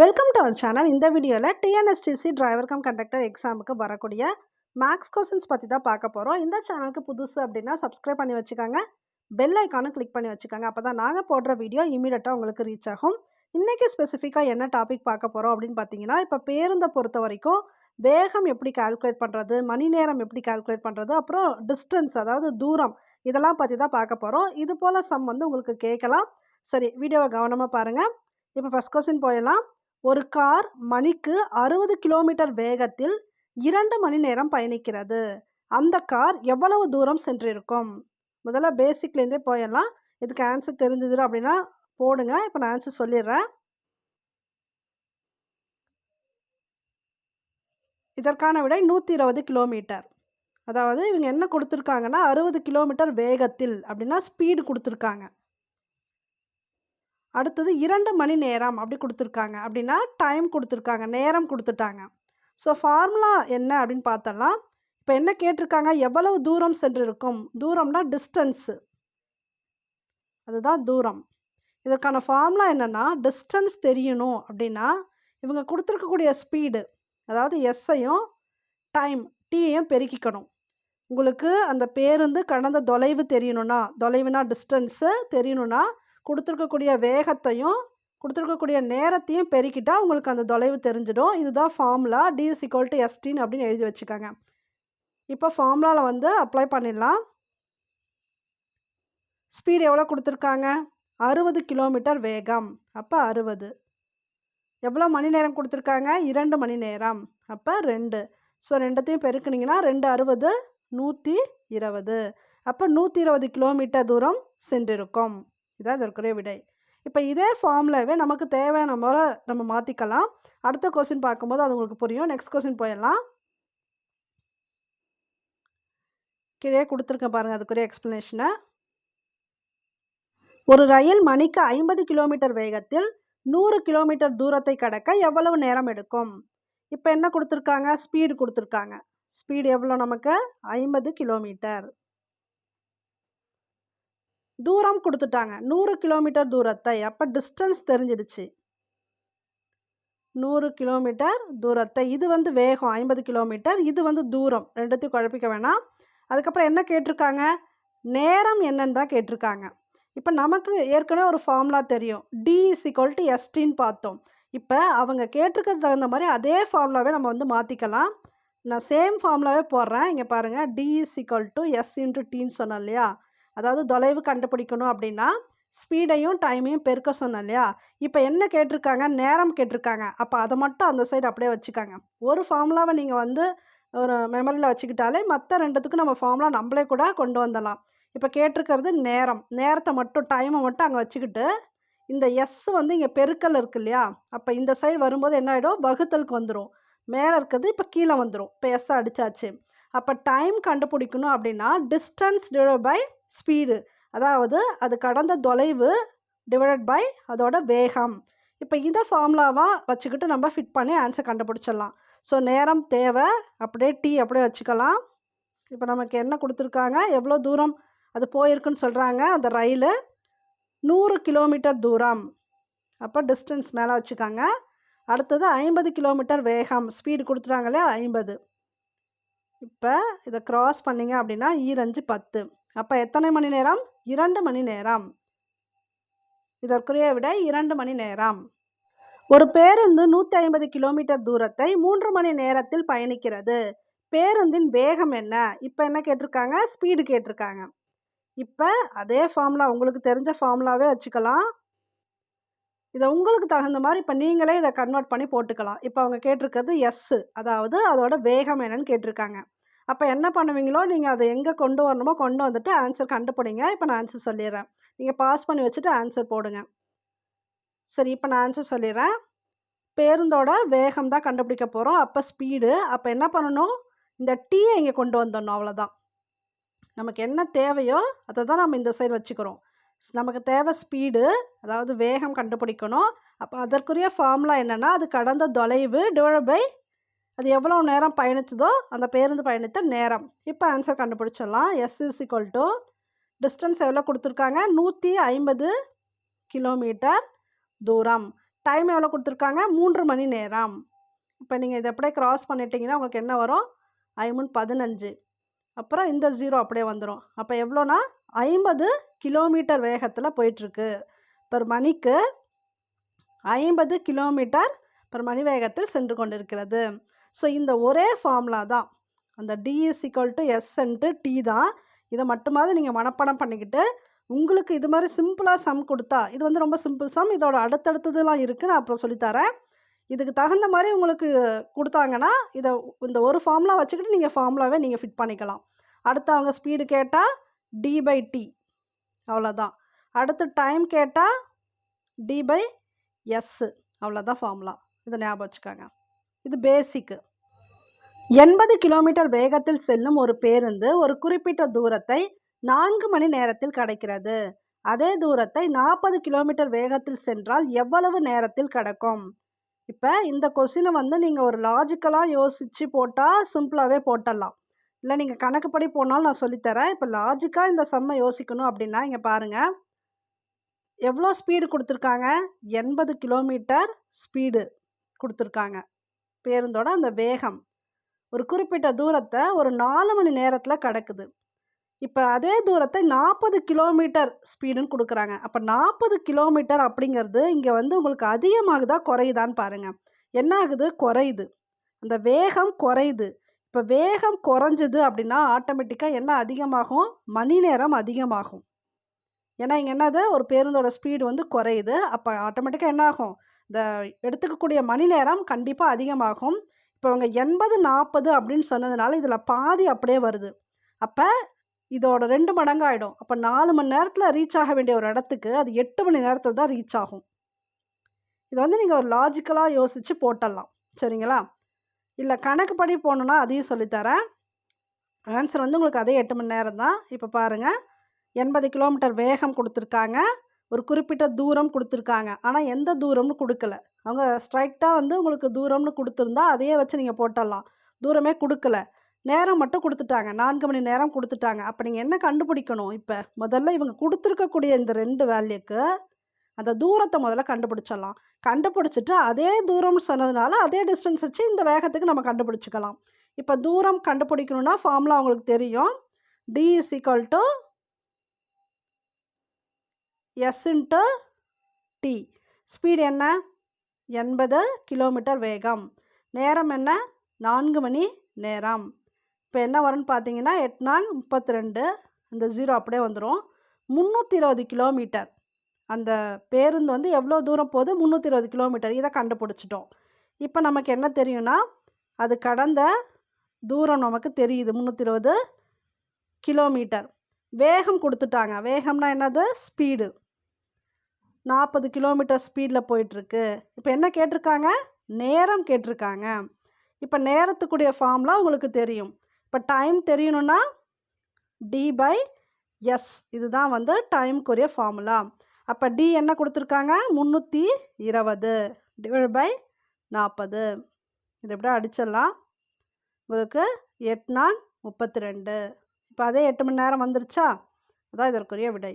Welcome to our channel இந்த வீடியோவில் TNSTC driver come conductor எக்ஸாமுக்கு வரக்கூடிய மேக்ஸ் கொஸ்டின்ஸ் பற்றி தான் பார்க்க போகிறோம் இந்த சேனலுக்கு புதுசு அப்படின்னா சப்ஸ்கிரைப் பண்ணி வச்சுக்கோங்க. பெல் ஐக்கானும் கிளிக் பண்ணி வச்சுக்கோங்க. அப்போ தான் நாங்கள் போடுற வீடியோ இமீடியட்டாக உங்களுக்கு ரீச் ஆகும். இன்றைக்கி ஸ்பெசிஃபிக்காக என்ன டாபிக் பார்க்க போகிறோம் அப்படின்னு பார்த்தீங்கன்னா இப்போ பேருந்தை பொறுத்த வரைக்கும் வேகம் எப்படி கால்குலேட் பண்ணுறது மணி நேரம் எப்படி கால்குலேட் பண்ணுறது அப்புறம் டிஸ்டன்ஸ் அதாவது தூரம் இதெல்லாம் பற்றி தான் பார்க்க போகிறோம் இது போல் சம் வந்து உங்களுக்கு கேட்கலாம். சரி வீடியோவை கவனமாக பாருங்கள் இப்போ ஃபஸ்ட் கொஸ்டின் போயிடலாம். ஒரு கார் மணிக்கு அறுபது கிலோமீட்டர் வேகத்தில் இரண்டு மணி நேரம் பயணிக்கிறது. அந்த கார் எவ்வளவு தூரம் சென்றிருக்கும்? முதல்ல பேசிக்லேருந்தே போயிடலாம். இதுக்கு ஆன்சர் தெரிஞ்சது அப்படின்னா போடுங்க. இப்போ நான் ஆன்சர் சொல்லிடுறேன். இதற்கான விடை நூற்றி இருபது கிலோமீட்டர். அதாவது இவங்க என்ன கொடுத்துருக்காங்கன்னா அறுபது கிலோமீட்டர் வேகத்தில் அப்படின்னா ஸ்பீடு கொடுத்துருக்காங்க. அடுத்தது இரண்டு மணி நேரம் அப்படி கொடுத்துருக்காங்க. அப்படின்னா டைம் கொடுத்துருக்காங்க நேரம் கொடுத்துட்டாங்க. ஸோ ஃபார்முலா என்ன அப்படின்னு பார்த்தோம்னா இப்போ என்ன கேட்டிருக்காங்க? எவ்வளவு தூரம் சென்றிருக்கும்? தூரம்னா டிஸ்டன்ஸு அதுதான் தூரம். இதற்கான ஃபார்முலா என்னென்னா டிஸ்டன்ஸ் தெரியணும் அப்படின்னா இவங்க கொடுத்துருக்கக்கூடிய ஸ்பீடு அதாவது எஸ்ஸையும் டைம் டீயையும் பெருக்கிக்கணும். உங்களுக்கு அந்த பேருந்து கடந்த தொலைவு தெரியணும்னா தொலைவுனா டிஸ்டன்ஸு தெரியணும்னா கொடுத்துருக்கக்கூடிய வேகத்தையும் கொடுத்துருக்கக்கூடிய நேரத்தையும் பெருக்கிட்டால் உங்களுக்கு அந்த தொலைவு தெரிஞ்சிடும். இதுதான் formula T is equal to எஸ்டின்னு அப்படின்னு எழுதி வச்சுக்கோங்க. இப்போ ஃபார்முலாவில் வந்து அப்ளை பண்ணிடலாம். ஸ்பீடு எவ்வளோ கொடுத்துருக்காங்க? அறுபது கிலோமீட்டர் வேகம். அப்போ அறுபது. எவ்வளோ மணி நேரம் கொடுத்துருக்காங்க? இரண்டு மணி நேரம். அப்போ ரெண்டு. ஸோ ரெண்டத்தையும் பெருக்குனிங்கன்னா ரெண்டு அறுபது நூற்றி இருபது. அப்போ நூற்றி இருபது கிலோமீட்டர் தூரம் சென்றிருக்கும். இதான் இதற்குரிய விடை. இப்போ இதே ஃபார்ம்லவே நமக்கு தேவையான போல நம்ம மாற்றிக்கலாம் அடுத்த கொஸ்டின் பார்க்கும்போது அது உங்களுக்கு புரியும். நெக்ஸ்ட் கொஸ்டின் போயிடலாம். கீழே கொடுத்துருக்கேன் பாருங்கள் அதுக்குரிய எக்ஸ்ப்ளனேஷனை ஒரு ரயில் மணிக்கு ஐம்பது கிலோமீட்டர் வேகத்தில் நூறு கிலோமீட்டர் தூரத்தை கடக்க எவ்வளவு நேரம் எடுக்கும்? இப்போ என்ன கொடுத்துருக்காங்க? ஸ்பீடு கொடுத்துருக்காங்க. ஸ்பீடு எவ்வளோ நமக்கு? ஐம்பது கிலோமீட்டர் தூரம் கொடுத்துட்டாங்க. நூறு கிலோமீட்டர் தூரத்தை. அப்போ டிஸ்டன்ஸ் தெரிஞ்சிடுச்சு. நூறு கிலோமீட்டர் தூரத்தை. இது வந்து வேகம். ஐம்பது கிலோமீட்டர் இது வந்து தூரம். ரெண்டுத்தையும் குழப்பிக்க வேணாம். அதுக்கப்புறம் என்ன கேட்டிருக்காங்க? நேரம் என்னன்னு தான் கேட்டிருக்காங்க. இப்போ நமக்கு ஏற்கனவே ஒரு ஃபார்முலா தெரியும். டி இஸ் ஈக்குவல் டு எஸ்டின்னு பார்த்தோம். இப்போ அவங்க கேட்டிருக்கிறது தகுந்த மாதிரி அதே ஃபார்முலாவே நம்ம வந்து மாற்றிக்கலாம் நான் சேம் ஃபார்முலாவே போடுறேன். இங்கே பாருங்கள் T is equal to S into டின்னு சொன்னேன் இல்லையா? அதாவது தொலைவு கண்டுபிடிக்கணும் அப்படின்னா ஸ்பீடையும் டைமையும் பெருக்க சொன்னேன் இல்லையா? இப்போ என்ன கேட்டிருக்காங்க? நேரம் கேட்டிருக்காங்க. அப்போ அதை மட்டும் அந்த சைடு அப்படியே வச்சுக்காங்க. ஒரு ஃபார்முலாவை நீங்கள் வந்து ஒரு மெமரியில் வச்சுக்கிட்டாலே மற்ற ரெண்டுத்துக்கும் நம்ம ஃபார்முலா நம்மளே கூட கொண்டு வந்துடலாம். இப்போ கேட்டிருக்கிறது நேரம். நேரத்தை மட்டும் டைமை மட்டும் அங்கே வச்சுக்கிட்டு இந்த எஸ் வந்து இங்கே பெருக்கல் இருக்கு இல்லையா? அப்போ இந்த சைடு வரும்போது என்ன ஆகிடும் வகுத்தலுக்கு வந்துடும் மேலே இருக்கிறது இப்போ கீழே வந்துடும் இப்போ எஸ் அடித்தாச்சு அப்போ டைம் கண்டுபிடிக்கணும் அப்படின்னா டிஸ்டன்ஸ் டிவைட் பை ஸ்பீடு. அதாவது அது கடந்த தொலைவு டிவைடட் பை அதோட வேகம். இப்போ இதை ஃபார்முலாவாக வச்சுக்கிட்டு நம்ம ஃபிட் பண்ணி ஆன்சர் கண்டுபிடிச்சிடலாம். ஸோ நேரம் தேவை அப்படியே டீ அப்படியே வச்சுக்கலாம். இப்போ நமக்கு என்ன கொடுத்துருக்காங்க? எவ்வளோ தூரம் அது போயிருக்குன்னு சொல்கிறாங்க அந்த ரயில் நூறு கிலோமீட்டர் தூரம். அப்போ டிஸ்டன்ஸ் மேலே வச்சுக்காங்க. அடுத்தது ஐம்பது கிலோமீட்டர் வேகம். ஸ்பீடு கொடுத்துட்டாங்களே ஐம்பது. இப்போ இதை க்ராஸ் பண்ணிங்க அப்படின்னா e ஈரஞ்சு பத்து. அப்போ எத்தனை மணி நேரம்? இரண்டு மணி நேரம். இதற்குரிய விட இரண்டு மணி நேரம். ஒரு பேருந்து நூற்றி ஐம்பது கிலோமீட்டர் தூரத்தை மூன்று மணி நேரத்தில் பயணிக்கிறது. பேருந்தின் வேகம் என்ன? இப்போ என்ன கேட்டிருக்காங்க? ஸ்பீடு கேட்டிருக்காங்க. இப்போ அதே ஃபார்முலா உங்களுக்கு தெரிஞ்ச ஃபார்முலாவே வச்சுக்கலாம். இதை உங்களுக்கு தகுந்த மாதிரி இப்போ நீங்களே இதை கன்வெர்ட் பண்ணி போட்டுக்கலாம். இப்போ அவங்க கேட்டிருக்கிறது எஸ்ஸு அதாவது அதோட வேகம் என்னன்னு கேட்டிருக்காங்க. அப்போ என்ன பண்ணுவீங்களோ நீங்கள் அதை எங்கே கொண்டு வரணுமோ கொண்டு வந்துட்டு ஆன்சர் கண்டுபிடிங்க. இப்போ நான் ஆன்சர் சொல்லிடுறேன். நீங்கள் பாஸ் பண்ணி வச்சுட்டு ஆன்சர் போடுங்க. சரி இப்போ நான் ஆன்சர் சொல்லிடுறேன். பேருந்தோட வேகம் தான் கண்டுபிடிக்க போகிறோம் அப்போ ஸ்பீடு அப்போ என்ன பண்ணணும்? இந்த டீயை இங்கே கொண்டு வந்துடணும் அவ்வளோதான் நமக்கு என்ன தேவையோ அதை தான் நம்ம இந்த சைடு வச்சுக்கிறோம். நமக்கு தேவை ஸ்பீடு அதாவது வேகம் கண்டுபிடிக்கணும். அப்போ அதற்குரிய ஃபார்முலா என்னென்னா அது கடந்த தொலைவு டிவைட் பை அது எவ்வளோ நேரம் பயணித்ததோ அந்த பேருந்து பயணித்த நேரம். இப்போ ஆன்சர் கண்டுபிடிச்சிடலாம். S is equal to distance எவ்வளோ கொடுத்துருக்காங்க? நூற்றி ஐம்பது கிலோமீட்டர் தூரம். டைம் எவ்வளோ கொடுத்துருக்காங்க? மூன்று மணி நேரம். இப்போ நீங்கள் இதை அப்படியே க்ராஸ் பண்ணிட்டீங்கன்னா உங்களுக்கு என்ன வரும்? ஐமூன் பதினஞ்சு. அப்புறம் இந்த ஜீரோ அப்படியே வந்துடும் அப்போ எவ்வளோனா ஐம்பது கிலோமீட்டர் வேகத்தில் போயிட்டுருக்கு. பெர் மணிக்கு ஐம்பது கிலோமீட்டர் பெர் மணி வேகத்தில் சென்று கொண்டிருக்கிறது. ஸோ இந்த ஒரே ஃபார்முலா தான். அந்த T is equal to எஸ்ன்ட்டு D தான். இதை மட்டுமாவது நீங்கள் மனப்பாடம் பண்ணிக்கிட்டு உங்களுக்கு இது மாதிரி சிம்பிளாக சம் கொடுத்தா இது வந்து ரொம்ப சிம்பிள் சம் இதோட அடுத்தடுத்ததுலாம் இருக்குது நான் அப்புறம் சொல்லித்தரேன். இதுக்கு தகுந்த மாதிரி உங்களுக்கு கொடுத்தாங்கன்னா இதை இந்த ஒரு ஃபார்முலா வச்சுக்கிட்டு நீங்கள் ஃபார்முலாவே நீங்கள் ஃபிட் பண்ணிக்கலாம். அடுத்து அவங்க ஸ்பீடு கேட்டால் டி பை டி அவ்வளோதான் அடுத்து டைம் கேட்டால் டி பை எஸ்ஸு அவ்வளோதான் ஃபார்முலா இதை ஞாபகம் வச்சுக்கோங்க. இது பேசிக்கு எண்பது கிலோமீட்டர் வேகத்தில் செல்லும் ஒரு பேருந்து ஒரு குறிப்பிட்ட தூரத்தை நான்கு மணி நேரத்தில் கடக்கிறது. அதே தூரத்தை நாற்பது கிலோமீட்டர் வேகத்தில் சென்றால் எவ்வளவு நேரத்தில் கடக்கும்? இப்போ இந்த கொஸ்டினை வந்து நீங்கள் ஒரு லாஜிக்கலாக யோசித்து போட்டால் சிம்பிளாகவே போட்டலாம். இல்லை நீங்கள் கணக்குப்படி போனாலும் நான் சொல்லித்தரேன். இப்போ லாஜிக்காக இந்த செம்மை யோசிக்கணும் அப்படின்னா இங்கே பாருங்கள் எவ்வளோ ஸ்பீடு கொடுத்துருக்காங்க? எண்பது கிலோமீட்டர் ஸ்பீடு கொடுத்துருக்காங்க. பேருந்தோட அந்த வேகம். ஒரு குறிப்பிட்ட தூரத்தை ஒரு நாலு மணி நேரத்தில் கடக்குது. இப்போ அதே தூரத்தை நாற்பது கிலோமீட்டர் ஸ்பீடுன்னு கொடுக்குறாங்க. அப்போ நாற்பது கிலோமீட்டர் அப்படிங்கிறது இங்கே வந்து உங்களுக்கு அதிகமாகுதா குறையுதான்னு பாருங்கள் என்ன ஆகுது? குறையுது. அந்த வேகம் குறையுது. இப்போ வேகம் குறைஞ்சுது அப்படின்னா ஆட்டோமேட்டிக்காக என்ன அதிகமாகும்? மணி நேரம் அதிகமாகும். ஏன்னா இங்கே என்னது? ஒரு பேருந்தோட ஸ்பீடு வந்து குறையுது. அப்போ ஆட்டோமேட்டிக்காக என்ன ஆகும்? இந்த எடுத்துக்கக்கூடிய மணி நேரம் கண்டிப்பாக அதிகமாகும். இப்போ அவங்க எண்பது நாற்பது அப்படின்னு சொன்னதுனால இதில் பாதி அப்படியே வருது. அப்போ இதோட ரெண்டு மடங்கு ஆகிடும் அப்போ நாலு மணி நேரத்தில் ரீச் ஆக வேண்டிய ஒரு இடத்துக்கு அது எட்டு மணி நேரத்தில் தான் ரீச் ஆகும். இது வந்து நீங்கள் ஒரு லாஜிக்கலாக யோசித்து போட்டலாம். சரிங்களா? இல்லை கணக்குப்படி போகணுன்னா அதையும் சொல்லித்தரேன். ஆன்சர் வந்து உங்களுக்கு அதே எட்டு மணி நேரம் தான். இப்போ பாருங்கள் எண்பது கிலோமீட்டர் வேகம் கொடுத்துருக்காங்க. ஒரு குறிப்பிட்ட தூரம் கொடுத்துருக்காங்க. ஆனால் எந்த தூரம்னு கொடுக்கல. அவங்க ஸ்ட்ரைக்டாக வந்து உங்களுக்கு தூரம்னு கொடுத்துருந்தா அதையே வச்சு நீங்கள் போட்டுடலாம் தூரமே கொடுக்கல. நேரம் மட்டும் கொடுத்துட்டாங்க. நான்கு மணி நேரம் கொடுத்துட்டாங்க. அப்போ நீங்கள் என்ன கண்டுபிடிக்கணும் இப்போ? முதல்ல இவங்க கொடுத்துருக்கக்கூடிய இந்த ரெண்டு வேல்யூக்கு அந்த தூரத்தை முதல்ல கண்டுபிடிச்சிடலாம். கண்டுபிடிச்சிட்டு அதே தூரம்னு சொன்னதுனால அதே டிஸ்டன்ஸ் வச்சு இந்த வேகத்துக்கு நம்ம கண்டுபிடிச்சிக்கலாம். இப்போ தூரம் கண்டுபிடிக்கணும்னா ஃபார்முலா உங்களுக்கு தெரியும். T is equal to S into T speed என்ன? எண்பது கிலோமீட்டர் வேகம். நேரம் என்ன? நான்கு மணி நேரம். இப்போ என்ன வரும்னு பார்த்தீங்கன்னா எட்நாங் முப்பத்தி ரெண்டு இந்த ஜீரோ அப்படியே வந்துடும் முந்நூற்றி இருபது கிலோமீட்டர் அந்த பேருந்து வந்து எவ்வளோ தூரம் போகுது? முந்நூற்றி இருபது கிலோமீட்டர் இதை கண்டுபிடிச்சிட்டோம். இப்போ நமக்கு என்ன தெரியும்னா அது கடந்த தூரம் நமக்கு தெரியுது. முந்நூற்றி இருபது கிலோமீட்டர் வேகம் கொடுத்துட்டாங்க. வேகம்னா என்னது? ஸ்பீடு நாற்பது கிலோமீட்டர் ஸ்பீடில் போயிட்டுருக்கு. இப்போ என்ன கேட்டிருக்காங்க? நேரம் கேட்டிருக்காங்க. இப்போ நேரத்துக்குடைய ஃபார்ம்லாம் உங்களுக்கு தெரியும். இப்போ டைம் தெரியணும்னா டி பை எஸ் இதுதான் வந்து டைம்க்குரிய ஃபார்முலா அப்போ டி என்ன கொடுத்துருக்காங்க? முந்நூற்றி இருபது டிவைட் பை நாற்பது இது எப்படி அடிச்சிடலாம். உங்களுக்கு எட்நாங் முப்பத்தி ரெண்டு இப்போ அதே எட்டு மணி நேரம் வந்துருச்சா? அதான் இதற்குரிய விடை.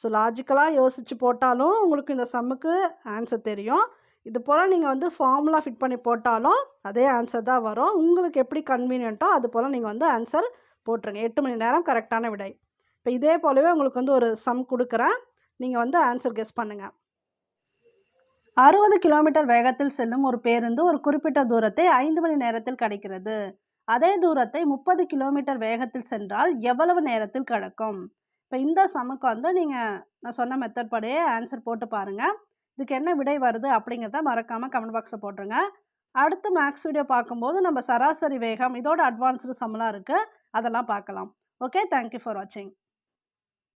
ஸோ லாஜிக்கலாக யோசித்து போட்டாலும் உங்களுக்கு இந்த சம்முக்கு ஆன்சர் தெரியும். இது போல் நீங்கள் வந்து ஃபார்முலா ஃபிட் பண்ணி போட்டாலும் அதே ஆன்சர் தான் வரும். உங்களுக்கு எப்படி கன்வீனியன்ட்டோ அது போல் நீங்கள் வந்து ஆன்சர் போட்டுருங்க. எட்டு மணி நேரம் கரெக்டான விடை. இப்போ இதே போலவே உங்களுக்கு வந்து ஒரு சம் கொடுக்குறேன். நீங்கள் வந்து ஆன்சர் கெஸ் பண்ணுங்கள் அறுபது கிலோமீட்டர் வேகத்தில் செல்லும் ஒரு பேருந்து ஒரு குறிப்பிட்ட தூரத்தை ஐந்து மணி நேரத்தில் கிடைக்கிறது. அதே தூரத்தை முப்பது கிலோமீட்டர் வேகத்தில் சென்றால் எவ்வளவு நேரத்தில் கிடக்கும்? இப்போ இந்த சமுக்கு வந்து நீங்கள் நான் சொன்ன மெத்தட் படியே ஆன்சர் போட்டு பாருங்கள் இதுக்கு என்ன விடை வருது அப்படிங்கிறத மறக்காமல் கமெண்ட் பாக்ஸில் போட்டுருங்க. அடுத்து மேக்ஸ் வீடியோ பார்க்கும்போது நம்ம சராசரி வேகம் இதோட அட்வான்ஸ்டு சம்லாம் இருக்குது அதெல்லாம் பார்க்கலாம். ஓகே தேங்க்யூ ஃபார் வாட்சிங்